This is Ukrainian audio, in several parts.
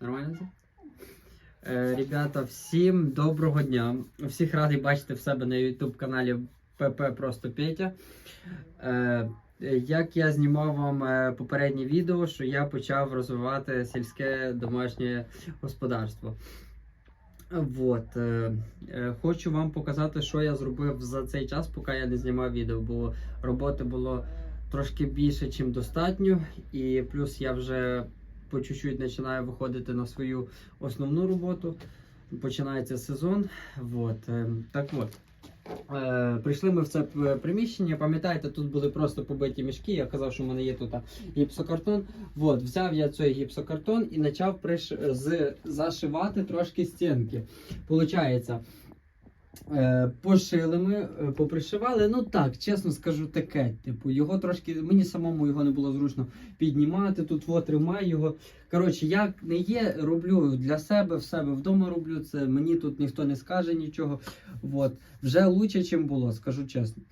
Нормально це? Е, ребята, всім доброго дня. Всіх радий бачити в себе на YouTube каналі ПП Просто Петя. Е, як я знімав вам е, попереднє відео, що я почав розвивати сільське домашнє господарство. Вот. Е, е, хочу вам показати, що я зробив за цей час, поки я не знімав відео, бо роботи було трошки більше, ніж достатньо. І плюс я вже по чуть-чуть починаю виходити на свою основну роботу. Починається сезон. Вот. е, Так от. Е, прийшли ми в це приміщення. Пам'ятаєте, тут були просто побиті мішки. Я казав, що в мене є тут гіпсокартон. От, взяв я цей гіпсокартон і почав приш... з... зашивати трошки стінки. Получається, пошили ми, е, попришивали. Ну так, чесно скажу, таке. Типу, його трошки. Мені самому його не було зручно піднімати. Тут от тримаю його. Коротше, як не є, роблю для себе, в себе вдома роблю це. Мені тут ніхто не скаже нічого. От. Вже лучше, ніж було, скажу чесно.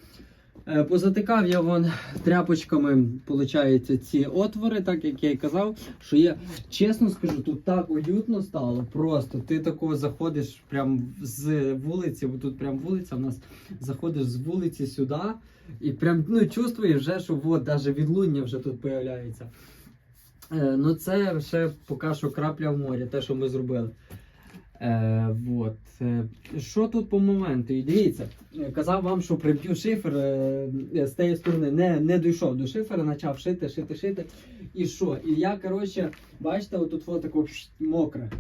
Е, Позатикав я вон тряпочками, виходить, ці отвори, так як я і казав, що я чесно скажу, тут так уютно стало. Просто ти такого заходиш прям з вулиці, бо тут прям вулиця в нас заходиш з вулиці сюди, і прям ну, чувствуєш вже, що от навіть відлуння вже тут появляється. Е, ну це ще поки що крапля в морі, те, що ми зробили. Е, вот. Е, Що тут по моменту? І дивіться, е, казав вам, що приб'ю шифер е, е, з тієї сторони. Не, не дійшов до шифера, почав шити, шити, шити. І що? І я, коротше, бачите, отут фото таке мокре.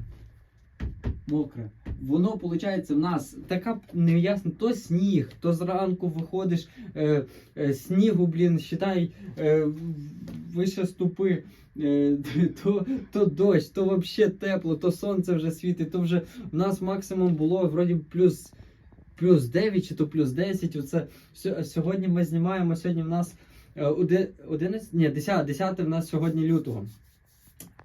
Мокре. Воно, виходить, в нас така неясна, то сніг, то зранку виходиш, е, е, снігу, блін, считай, е, вище ступи. Е, то, то дощ, то взагалі тепло, то сонце вже світить, то вже в нас максимум було вроді плюс, плюс 9 чи то плюс 10. Оце, сьо- сьогодні ми знімаємо, сьогодні в нас е, оде- 11, ні, 10, 10 в нас сьогодні лютого.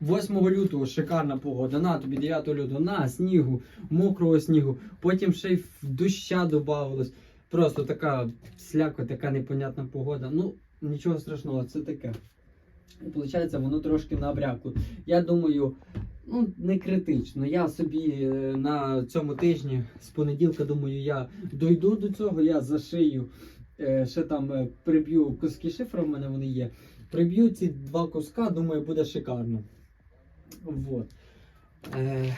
8 лютого шикарна погода, на тобі 9 лютого, на снігу, мокрого снігу, потім ще й доща додавалось. Просто така сляко, така непонятна погода. Ну, нічого страшного, це таке. І виходить, воно трошки набрякло. Я думаю, ну не критично. Я собі е, на цьому тижні з понеділка думаю, я дойду до цього, я зашию, е, ще там е, приб'ю куски шифру, в мене вони є. Приб'ю ці два куска, думаю, буде шикарно. Вот. Е,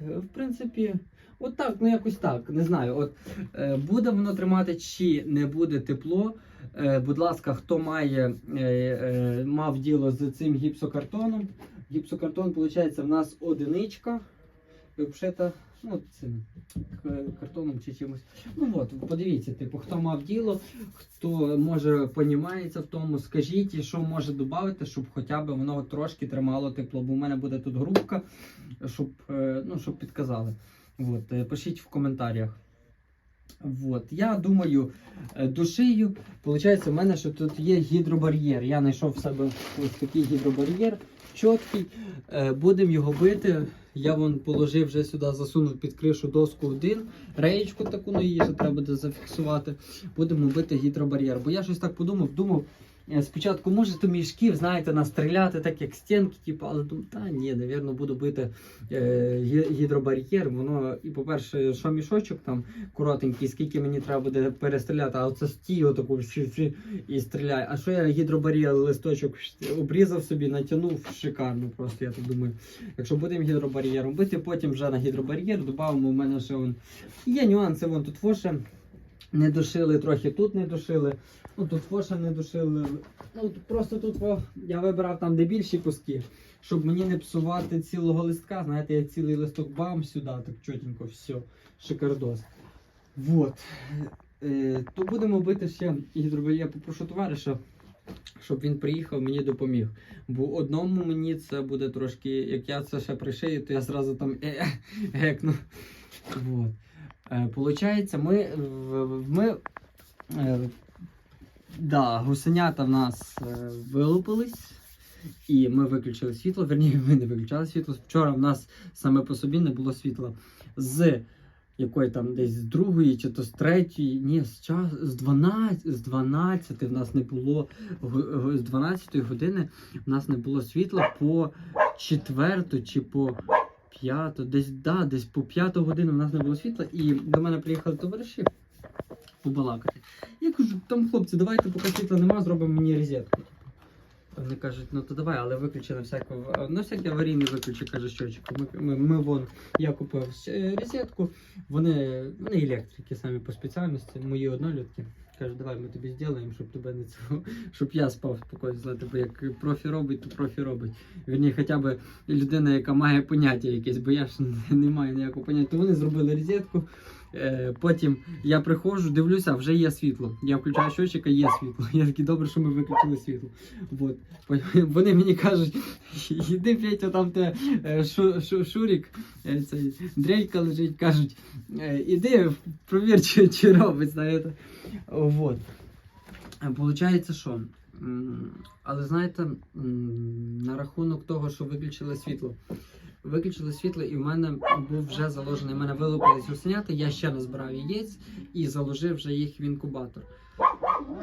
в принципі, от так, ну якось так. Не знаю. От е, буде воно тримати чи не буде тепло. Е, будь ласка, хто має е, е, мав діло з цим гіпсокартоном. Гіпсокартон, виходить, в нас одиничка. Обшита ну, цим картоном чи чимось. Ну от, подивіться, типу, хто мав діло, хто може понімається в тому, скажіть, що може додати, щоб хоча б воно трошки тримало тепло. Бо в мене буде тут грубка, щоб, е, ну, щоб підказали. От, е, пишіть в коментарях. Вот. Я думаю, е, душею. Получається, в мене що тут є гідробар'єр. Я знайшов в себе ось такий гідробар'єр чіткий. Е, Будемо його бити. Я вон положив вже сюди, засунув під кришу доску один, реєчку таку, ну її ще треба буде зафіксувати. Будемо бити гідробар'єр. Бо я щось так подумав, думав. Е, Спочатку може то мішків, знаєте, настріляти, так як стінки, типу, але думаю, та ні, навірно, буду бити е, гідробар'єр. Воно, і по-перше, що мішочок там коротенький, скільки мені треба буде перестріляти, а оце стій отаку і стріляй. А що я гідробар'єр листочок обрізав собі, натягнув шикарно. Просто я так думаю. Якщо будемо гідробар'єром бити, потім вже на гідробар'єр додамо. У мене ще вон є нюанси. Вон тут воше не дошили, трохи тут не дошили. Ну тут воше не дошили. Ну просто тут я вибрав там, де більші куски, щоб мені не псувати цілого листка. Знаєте, я цілий листок бам сюди, так чотенько, все, шикардос. Вот. Е, то будемо бити ще гідробар'єр. Я попрошу товариша, щоб він приїхав, мені допоміг. Бо одному мені це буде трошки, як я це ще пришию, то я зразу там е гекну. Вот. Е, Получається, ми, в- ми е, да, гусенята в нас е, вилупились. І ми виключили світло, верніше, ми не виключали світло. Вчора в нас саме по собі не було світла. З якої там десь з другої чи то з третьої, ні, з час з 12, з 12 в нас не було з 12 години в нас не було світла по четверту чи по п'яту, десь, да, десь по п'яту годину в нас не було світла, і до мене приїхали товариші побалакати. Я кажу, там хлопці, давайте, поки світла нема, зробимо мені розетку. Вони кажуть, ну то давай, але виключи на всяку, на всякий аварійний виключи, каже щочик. Ми, ми, ми вон, я купив е, розетку, вони, вони електрики самі по спеціальності, мої однолітки. Каже, давай ми тобі зробимо, щоб тебе не цього, щоб я спав спокійно, знаєте, бо як профі робить, то профі робить. Вірні, хоча б людина, яка має поняття якесь, бо я ж не, не маю ніякого поняття. То вони зробили розетку. Е, потім я приходжу, дивлюся, вже є світло. Я включаю щочика, є світло. Я такий добре, що ми виключили світло. Вот. Вони мені кажуть, іди Петя, там те е, шу, шу, Шурік, е, цей дрелька лежить, кажуть, іди, провір, чи, чи робить, знаєте. Вот. Е, Получається, що? Але знаєте, на рахунок того, що виключили світло. Виключили світло, і в мене був вже заложений. в мене вилупились гусенята, я ще назбирав яєць і заложив вже їх в інкубатор.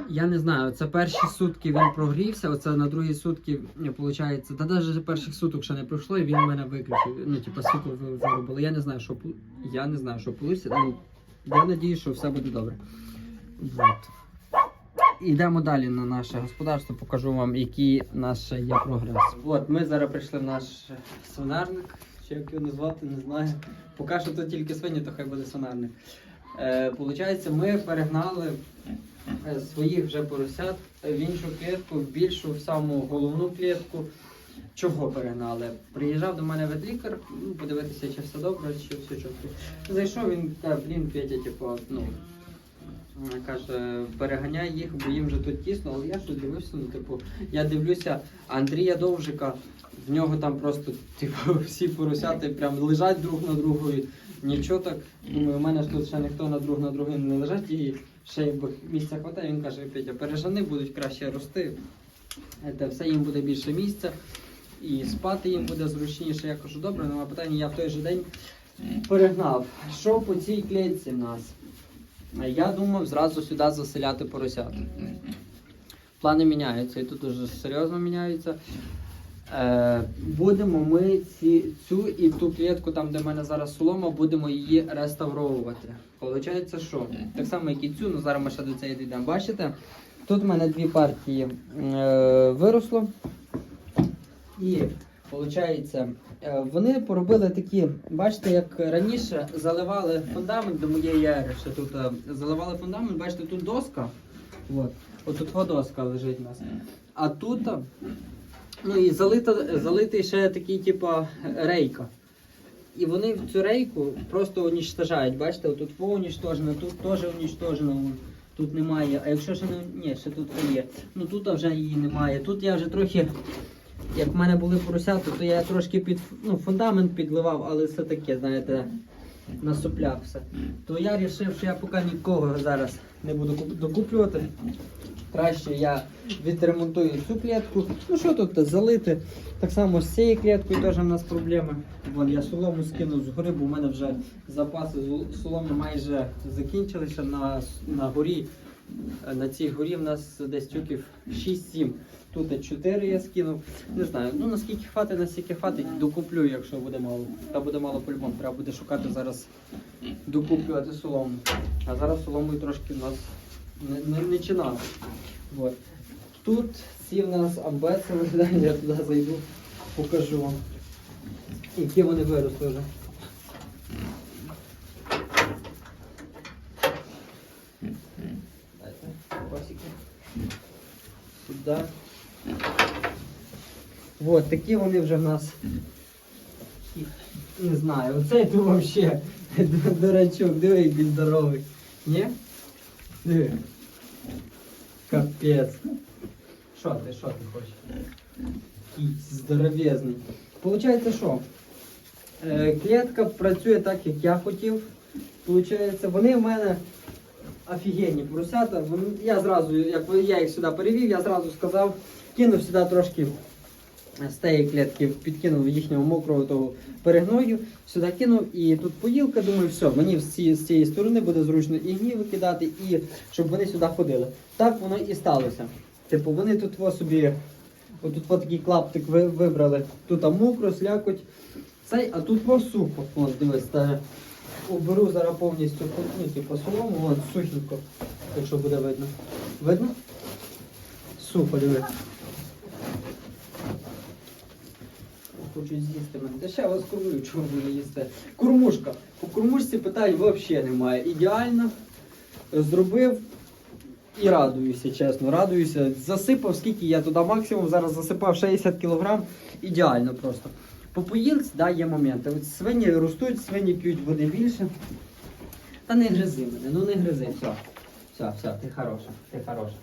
Я не знаю, це перші сутки він прогрівся, оце на другі сутки, виходить, та навіть перших суток ще не пройшло, і він мене виключив. Ну, типу, світло ви- виробили. Я не знаю, що я не знаю, що вийде. Ну, я надію, що все буде добре. Вот. Йдемо далі на наше господарство, покажу вам, який наш є прогрес. От ми зараз прийшли в наш свинарник. Чи як його назвати, не знаю. Поки що тут тільки свині, то хай буде свинарник. Е, Получається, ми перегнали е, своїх вже поросят в іншу клітку, в більшу в саму головну клітку. Чого перегнали? Приїжджав до мене ветлікар, ну, подивитися, чи все добре, чи все чітко. Зайшов, він каже, блін, Петя, типу, ну, каже, переганяй їх, бо їм вже тут тісно, але я що дивився, ну, типу, я дивлюся Андрія Довжика, в нього там просто, типу, всі поросяти прям лежать друг на другові. Нічого так, думаю, у мене ж тут ще ніхто на друг на другим не лежать і ще якби місця хватає. Він каже, Петя, пережани будуть краще рости. Це все їм буде більше місця. І спати їм буде зручніше. Я кажу, добре, нема питання, я в той же день перегнав. Що по цій клітці в нас? Я думав зразу сюди заселяти поросят. Плани міняються, і тут дуже серйозно міняються. Е, будемо ми ці, цю і ту клітку, там де в мене зараз солома, будемо її реставровувати. Получається, що? Так само, як і цю, ну зараз ми ще до цієї дійдемо. Бачите? Тут в мене дві партії е, виросло. І виходить, вони поробили такі, бачите, як раніше заливали фундамент до моєї ери, ще тут е, заливали фундамент, бачите, тут доска. От, от тут доска лежить у нас. А тут, е, ну і залита, залитий ще такий, типа, рейка. І вони в цю рейку просто унічтожають. Бачите, тут унічтожено, тут теж унічтожено. Тут немає. А якщо ще не. Ні, ще тут є. Ну тут вже її немає. Тут я вже трохи. Як в мене були поросята, то я трошки під ну, фундамент підливав, але все таке, знаєте, на все. То я вирішив, що я поки нікого зараз не буду докуплювати. Краще я відремонтую цю клітку. Ну що тут залити? Так само з цією кліткою теж в нас проблеми. Вон я солому скинув з гори, бо в мене вже запаси соломи майже закінчилися на, на горі. На цій горі в нас десь тюків 6-7. Тут 4 я скинув. Не знаю, ну наскільки хватить, наскільки хватить, докуплю, якщо буде мало. Та буде мало по-любому. Треба буде шукати зараз докуплювати солому. А зараз соломою трошки в нас не, не, не чинало. Вот. Тут ці в нас амбеси я туди зайду, покажу вам. Які вони виросли вже. Сюди. Вот, такі вони вже в нас. Не знаю, оцей то вообще дурачок, диви, який здоровий. Ні? Диви. Капець. Що ти, що ти хочеш? Який здоровезний. Получається що? Е, клітка працює так, як я хотів. Получається, вони в мене офігенні поросята. Я зразу, як я їх сюди перевів, я зразу сказав, кинув сюди трошки з тієї клітки, підкинув їхнього мокрого того перегною, сюди кинув і тут поїлка, думаю, все, мені з цієї, сторони буде зручно і гній викидати, і щоб вони сюди ходили. Так воно і сталося. Типу, вони тут во собі, отут от такий клаптик ви- вибрали, тут мокро, слякоть. цей, а тут во сухо. От, дивись, та, уберу зараз повністю ну, типу, солому, от сухенько, якщо буде видно. Видно? Сухо, диви. Хочуть з'їсти мене. Та ще я вас кормлю, чого ви не їсте. Кормушка. По кормушці питань взагалі немає. Ідеально зробив і радуюся, чесно, радуюся. Засипав, скільки я туди максимум зараз засипав 60 кг. Ідеально просто. По поїлці, да, є моменти. От свині ростуть, свині п'ють води більше. Та не гризи мене, ну не гризи, все. Все, все, ти хороша, ти хороша.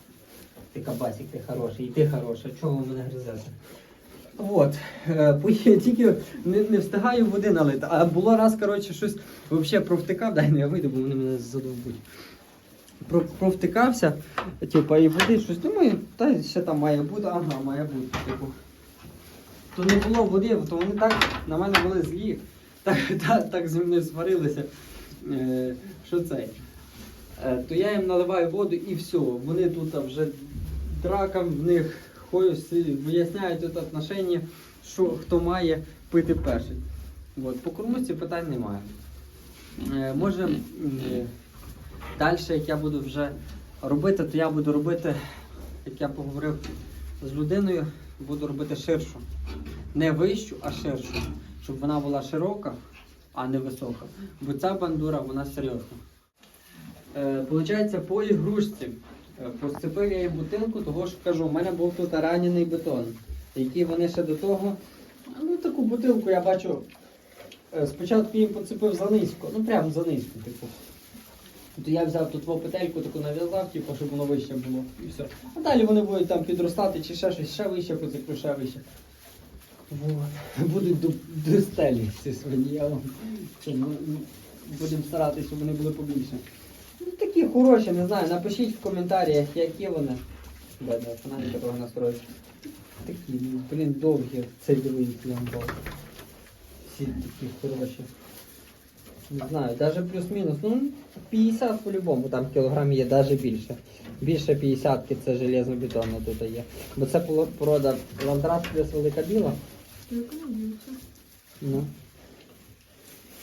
Ти кабасик, ти хороший, і ти хороша. Чого ви мене гризете? От, е, тільки не, не встигаю води налити. А було раз, коротше, щось взагалі провтикав, дай не я вийду, бо вони мене задовбуть. Про, провтикався, типу, і води щось думаю, та ще там має бути, ага, має бути, типу. То не було води, то вони так на мене були злі, так, так, так зі мною сварилися. Е, що це? Е, то я їм наливаю воду і все. Вони тут вже дракам в них ходять, виясняють тут отношення, що хто має пити перший. От, по кормусці питань немає. Е, може, е, далі, як я буду вже робити, то я буду робити, як я поговорив з людиною, буду робити ширшу. Не вищу, а ширшу. Щоб вона була широка, а не висока. Бо ця бандура, вона серйозна. Е, Получається, по ігрушці. Е, Посцепив я їм бутинку, того що кажу, у мене був тут ранений бетон, який вони ще до того. Ну, таку бутилку я бачу. е, Спочатку їм поцепив за низько, ну прямо за низько, типу. То я взяв тут петельку таку нав'язав, типу, щоб воно вище було. І все. А далі вони будуть там підростати чи ще щось, ще вище поцеплю, ще вище. Вот. Будуть до, до стелі ці свині, я вам. Ну, ну, Будемо старатися, щоб вони були побільше. Такі хороші, не знаю. Напишіть в коментарях, які вони. Да, да, фонарика того настроїть. Такі, ну, блін, довгі, це дивись. Всі такі хороші. Не знаю, навіть плюс-мінус. Ну, 50 по-любому, там кілограм є, навіть більше. Більше 50 це железно-бетонно тут є. Бо це порода ландрат плюс велика біла. Ну.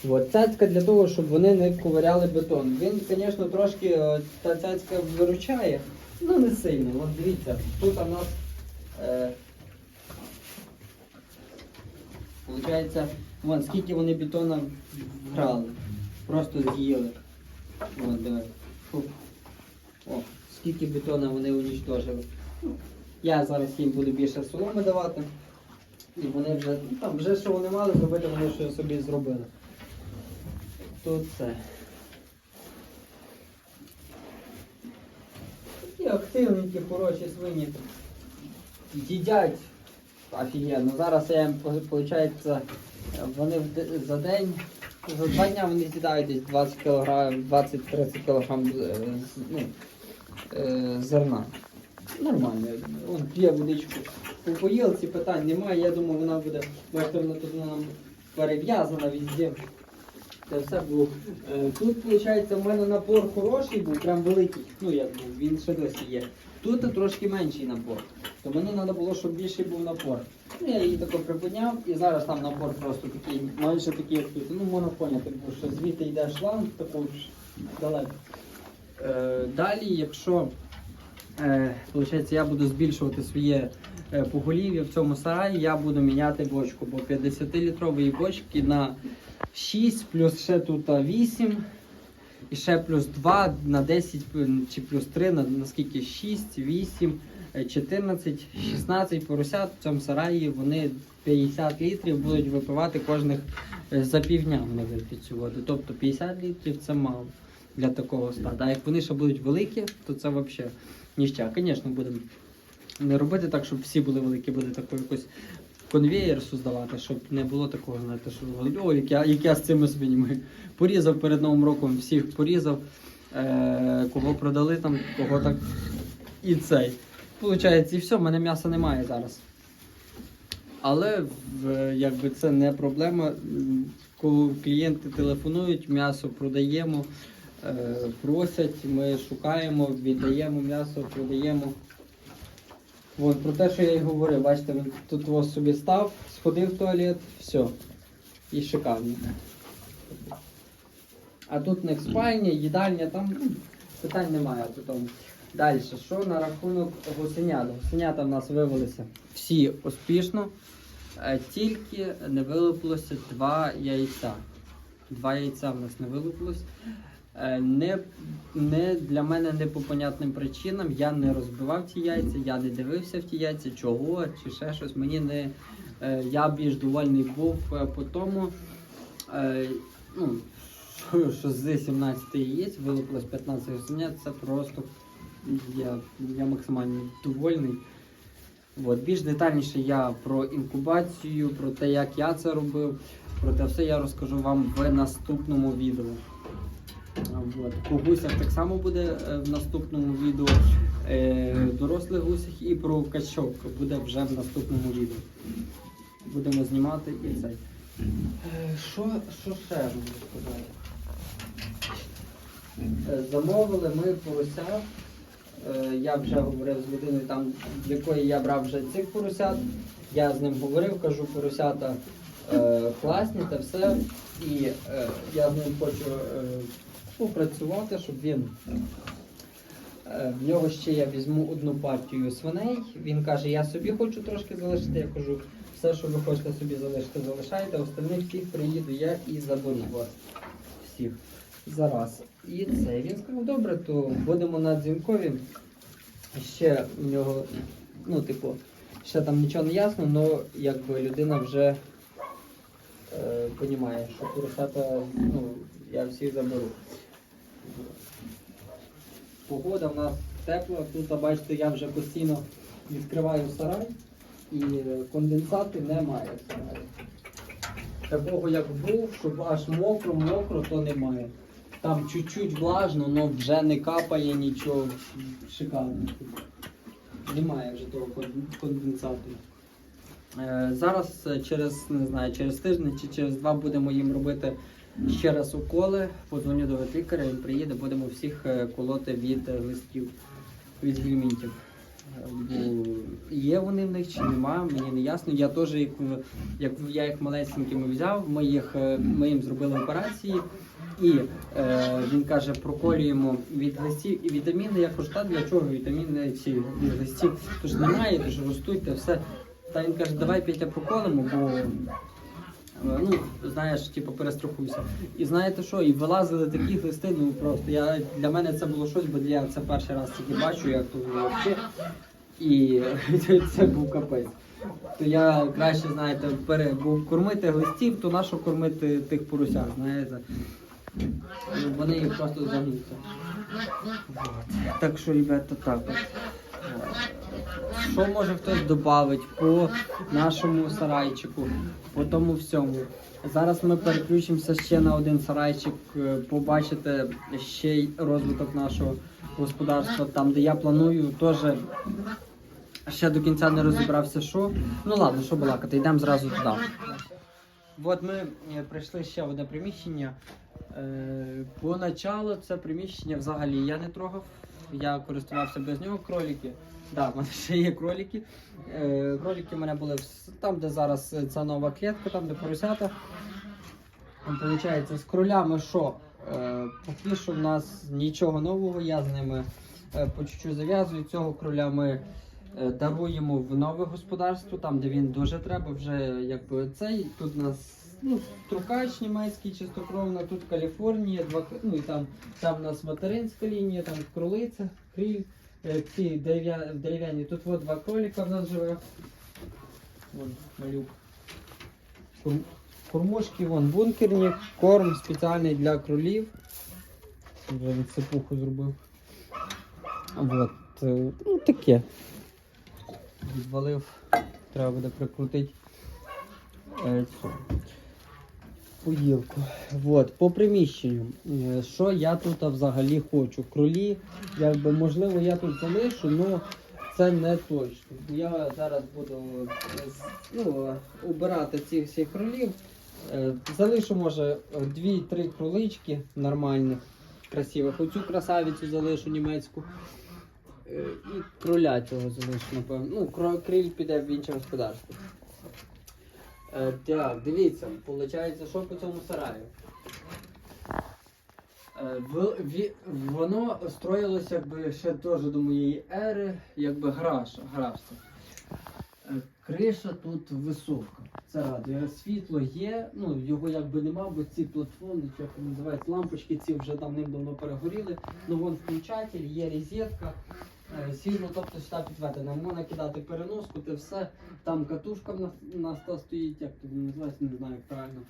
От, цяцька для того, щоб вони не ковиряли бетон. Він, звісно, трошки е, та цяцька виручає, ну не сильно. От дивіться, тут у нас е, Получається, вон, скільки вони бетона вграли. Просто з'їли. От. Фу. О, скільки бетона вони унічтожили. Ну, Я зараз їм буду більше соломи давати. І вони вже, ну, там вже що вони мали зробити, вони що собі зробили. Тут це. Такі активненькі, хороші свині. Їдять офігенно. Зараз я виходить, вони за день, за два дня вони з'їдають десь 20 кг, 20-30 кг ну, е, зерна. Нормально. Он п'є водичку. По поїлці питань немає. Я думаю, вона буде, бачите, вона тут вона перев'язана везде. Це все було. Е, Тут, виходить, у мене напор хороший був, прям великий. Ну як був, він ще досі є. Тут трошки менший напор. То мені треба було, щоб більший був напор. Ну, я її тако припиняв і зараз там напор просто такий, майже такий, як тут. Ну, можна поняти, бо що звідти йде шланг, таку ж далеко. Е, далі, якщо е, я буду збільшувати своє е, поголів'я в цьому сараї, я буду міняти бочку, бо 50-літрової бочки на 6, плюс ще тут 8, і ще плюс 2 на 10 чи плюс 3, на, наскільки 6, 8, е, 14, 16 поросят в цьому сараї вони 50 літрів будуть випивати кожних е, за півдня вони вип'ють цю воду. Тобто 50 літрів це мало для такого стада. А як вони ще будуть великі, то це взагалі ніща. Звісно, будемо не робити так, щоб всі були великі, буде таку якусь конвеєр создавати, щоб не було такого, знаєте, що о, як я, як я з цими свинями порізав перед Новим роком, всіх порізав, е, кого продали там, кого так. І цей. Получається, і все, в мене м'яса немає зараз. Але якби це не проблема. Коли клієнти телефонують, м'ясо продаємо, е, просять, ми шукаємо, віддаємо м'ясо, продаємо. От, про те, що я й говорив, бачите, він тут ось собі став, сходив в туалет, все. і шикарні. А тут них спальня, їдальня, там ну, питань немає по. Далі, що на рахунок гусенят? Гусенята в нас вивелися всі успішно, е, тільки не вилупилося два яйця. Два яйця в нас не вилупилось. Е, Не, не для мене не по понятним причинам. Я не розбивав ті яйця, я не дивився в ті яйця, чого чи ще щось. Мені не е, я більш довольний був е, по тому. Ну, що, з 17 яєць вилупилось 15 гусенят, це просто я, я максимально довольний. От, більш детальніше я про інкубацію, про те, як я це робив, про те все я розкажу вам в наступному відео. По гусях так само буде е, в наступному відео. Е, дорослих гусях і про качок буде вже в наступному відео. Будемо знімати і цей. Е, Що, що ще можу сказати? Замовили ми поросят. Я вже говорив з людиною, там, в якої я брав вже цих поросят. Я з ним говорив, кажу, поросята класні та все. І я з ним хочу попрацювати, щоб він. е, В нього ще я візьму одну партію свиней. Він каже, я собі хочу трошки залишити. Я кажу, все, що ви хочете собі залишити, залишайте. Остальних всіх приїду я і заберу вас всіх зараз. І це. Він сказав, добре, то будемо на дзвінкові. Ще в нього, ну, типу, ще там нічого не ясно, але якби людина вже е, понімає, що поросята, ну, я всіх заберу. Погода в нас тепла, тут бачите, я вже постійно відкриваю сарай і конденсати немає в сараї. Такого як був, щоб аж мокро, мокро, то немає. Там чуть-чуть влажно, але вже не капає нічого. Шикарно. Немає вже того кон- конденсату. Е, Зараз е, через не знаю, через тиждень чи через два будемо їм робити ще раз уколи. Подзвоню до ветлікаря, він приїде, будемо всіх е, колоти від е, листів, від гельмінтів. Е, Є вони в них чи немає, мені не ясно. Я теж е, як я їх малесенькими взяв, ми, їх, ми їм зробили операції. І е, він каже, проколюємо від листів і вітаміни. Я кажу, та для чого вітаміни ці від листів? Тож немає, тож ростуть та все. Та він каже, давай Петя проколимо, бо ну, знаєш, типу, перестрахуйся. І знаєте що? І вилазили такі листи, ну просто я для мене це було щось, бо я це перший раз тільки бачу, як то взагалі. І це був капець. То я краще, знаєте, пере, бо кормити глистів, то нащо кормити тих поросят, знаєте. Вони їх просто загнуться. Так що, ребята, так. Що може хтось додати по нашому сарайчику, по тому всьому. Зараз ми переключимося ще на один сарайчик, е, побачите ще й розвиток нашого господарства, там де я планую теж ще до кінця не розібрався, що. Ну ладно, що балакати, йдемо зразу туди. От ми е, прийшли ще одне приміщення. Е, Поначалу це приміщення взагалі я не трогав. Я користувався без нього кролики. Да, в мене ще є кролики. Е, кролики в мене були там, де зараз е, ця нова клітка, там де поросята. Получається, з кролями що? Е, поки що в нас нічого нового, я з ними е, по чуть-чуть зав'язую. Цього кроля ми е, даруємо в нове господарство, там де він дуже треба, вже якби цей. Тут у нас ну, трукач німецький, чистокровна, тут Каліфорнія, два, ну і там, там у нас материнська лінія, там кролиця, криль, е, ці дерев'я- дерев'яні. Тут от два кролика в нас живе. Вон, малюк. Кормушки, вон бункерні, корм спеціальний для кролів. Вже від сипуху зробив. Вот. е, Ну таке. Відвалив. Треба буде прикрутити е, поїлку. Вот. По приміщенню. Е, Що я тут взагалі хочу? Кролі, якби можливо я тут залишу, але це не точно. Я зараз буду ну, убирати цих всіх кролів. Е, Залишу, може, дві-три кролички нормальних, красивих. Оцю красавицю залишу німецьку. Е, І кроля цього залишу, напевно. Ну, криль піде в інше господарство. Е, так, дивіться, виходить, що по цьому сараю. Е, воно строїлося якби ще теж до моєї ери, якби гараж, гараж. Е, Криша тут висока. Це радує. Світло є, ну його якби нема, бо ці платформи, як вони називають, лампочки ці вже давним-давно перегоріли. Ну вон включатель, є розетка. Е, тобто сюди підведено. Можна кидати переноску, те все. Там катушка в нас, у нас та стоїть, як тут називається, не знаю як правильно.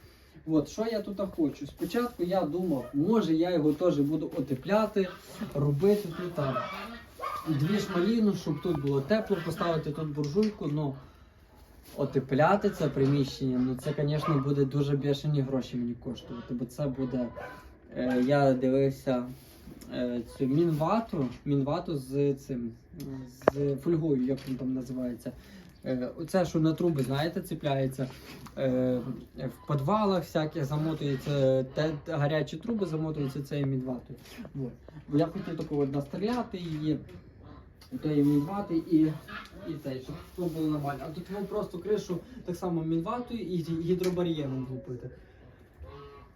От, що я тут хочу? Спочатку я думав, може я його теж буду отепляти, робити тут там дві шмаліну, щоб тут було тепло, поставити тут буржуйку, ну отепляти це приміщення, ну це, звісно, буде дуже бешені гроші мені коштувати, бо це буде. Е, я дивився цю мінвату, мінвату з цим, з фольгою, як він там називається. Е, Оце, що на труби, знаєте, цепляється. Е, в підвалах всяких замотується, те, гарячі труби замотуються цією мінватою. Вот. Я хотів таку от настріляти її, тої мінвати і, і цей, щоб було нормально. А тут вам просто кришу так само мінватою і гідробар'єром злупити.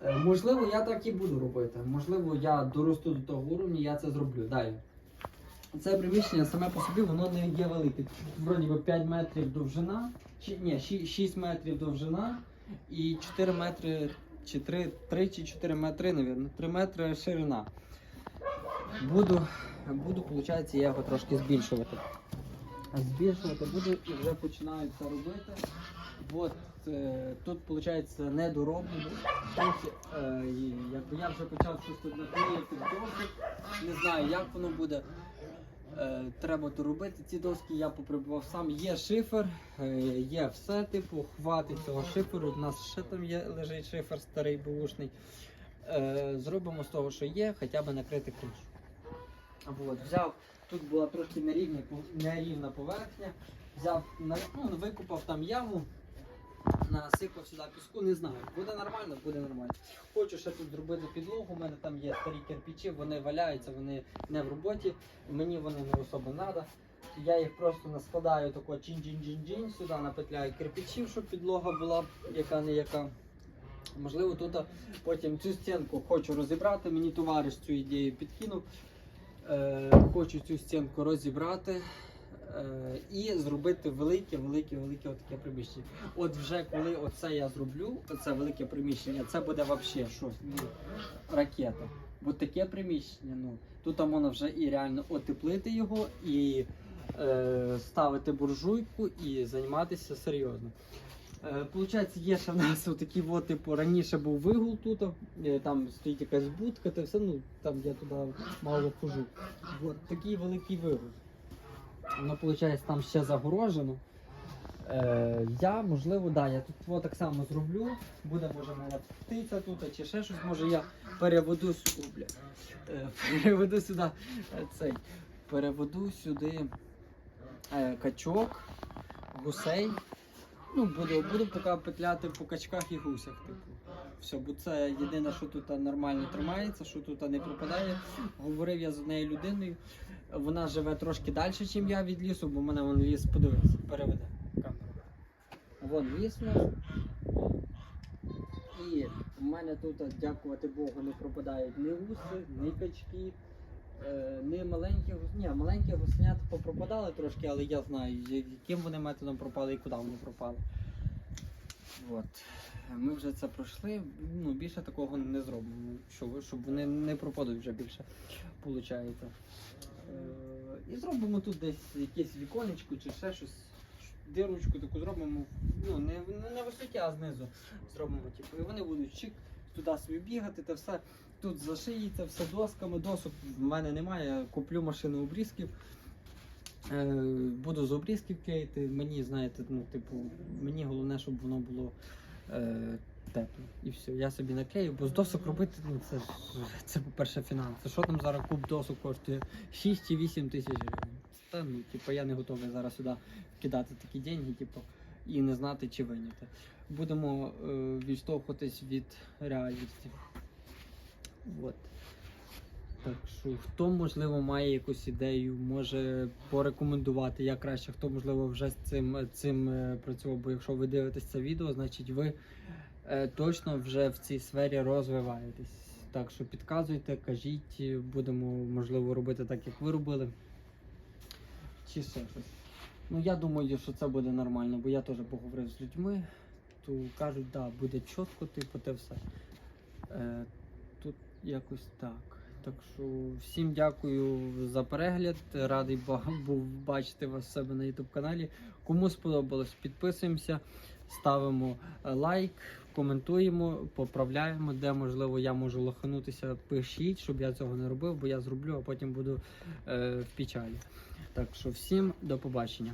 Е, Можливо, я так і буду робити. Можливо, я доросту до того уровня, я це зроблю. Далі. Це приміщення саме по собі воно не є велике. Вроді би 5 метрів довжина, чи ні, 6, метрів довжина і 4 метри, чи 3, 3 чи 4 метри, навірно, 3 метри ширина. Буду, буду, виходить, я його трошки збільшувати. Збільшувати буду і вже починаю це робити. От е, тут виходить недороблено. Трохи, е, якби я вже почав щось тут наклеїти досить. Не знаю, як воно буде. Е, треба доробити. Ці доски я поприбував сам. Є шифер, е, є все, типу, хватить цього шиферу. У нас ще там є лежить шифер старий бушний. Е, зробимо з того, що є, хоча б накрити кришу. От, взяв, тут була трошки нерівна, нерівна поверхня. Взяв, ну, викупав там яму, насипав сюди піску, не знаю. Буде нормально, буде нормально. Хочу ще тут зробити підлогу. У мене там є старі кирпичі, вони валяються, вони не в роботі. Мені вони не особо треба. Я їх просто наскладаю тако чин-джин-джин-джин, сюди напетляю кирпичів, щоб підлога була яка не яка. Можливо, тут потім цю стінку хочу розібрати. Мені товариш цю ідею підкинув. Е, хочу цю стінку розібрати і зробити велике, велике, велике отаке приміщення. От вже коли оце я зроблю, оце велике приміщення, це буде взагалі щось, ну, ракета. Бо таке приміщення, ну, тут там можна вже і реально отеплити його, і е, ставити буржуйку, і займатися серйозно. Е, Получається, є ще в нас отакі, от, типу, раніше був вигул тут, е, там стоїть якась будка, та все, ну там я туди мало хожу. От такий великий вигул. Воно, виходить, там ще загорожено. Е, я, можливо, да, я тут так само зроблю. Буде, може, моя птиця тут, чи ще щось, може я переведу сюди. Бля, е, переведу сюди е, цей. Переведу сюди е, качок, гусей. Ну, буду, буду поки петляти по качках і гусях, типу. Все, бо це єдине, що тут нормально тримається, що тут не пропадає. Говорив я з однією людиною. Вона живе трошки далі, ніж я від лісу, бо мене вон ліс, подивись, переведе камеру. Вон ліс у нас. І в мене тут, дякувати Богу, не пропадають ні гуси, ні качки, е, ні маленькі Ні, маленькі гусенята попропадали трошки, але я знаю, яким вони методом пропали і куди вони пропали. От. Ми вже це пройшли. Ну, більше такого не зробимо, щоб, щоб вони не пропадуть вже більше. Получається. Е, і зробимо тут десь якесь віконечко чи ще щось. Дирочку таку зробимо, ну, не, не на висоті, а знизу зробимо. Типу, і вони будуть чик, туди собі бігати, та все. Тут зашиється все досками, досок в мене немає, куплю машину обрізків. Е, буду з обрізків клеїти. Мені, знаєте, ну, типу, мені головне, щоб воно було е, тепло. І все. Я собі наклею, бо з досок робити, ну це це, по-перше, фінанси. Що там зараз куб досок коштує? 6 чи 8 тисяч гривень. Та ну, типу, я не готовий зараз сюди кидати такі деньги, типу, і не знати, чи виняти. Будемо е, відштовхуватись від реальності. От. Так що хто можливо має якусь ідею, може порекомендувати, як краще, хто можливо вже з цим, цим е, працював. Бо якщо ви дивитесь це відео, значить ви е, точно вже в цій сфері розвиваєтесь. Так що підказуйте, кажіть, будемо можливо робити так, як ви робили. Чи ще щось. Ну я думаю, що це буде нормально, бо я теж поговорив з людьми, то кажуть, да, буде чітко, типу, те все. Е, тут якось так. Так що всім дякую за перегляд. Радий був бачити вас в себе на YouTube каналі. Кому сподобалось, підписуємося, ставимо е, лайк, коментуємо, поправляємо, де можливо я можу лоханутися. Пишіть, щоб я цього не робив, бо я зроблю, а потім буду е, в печалі. Так що всім до побачення.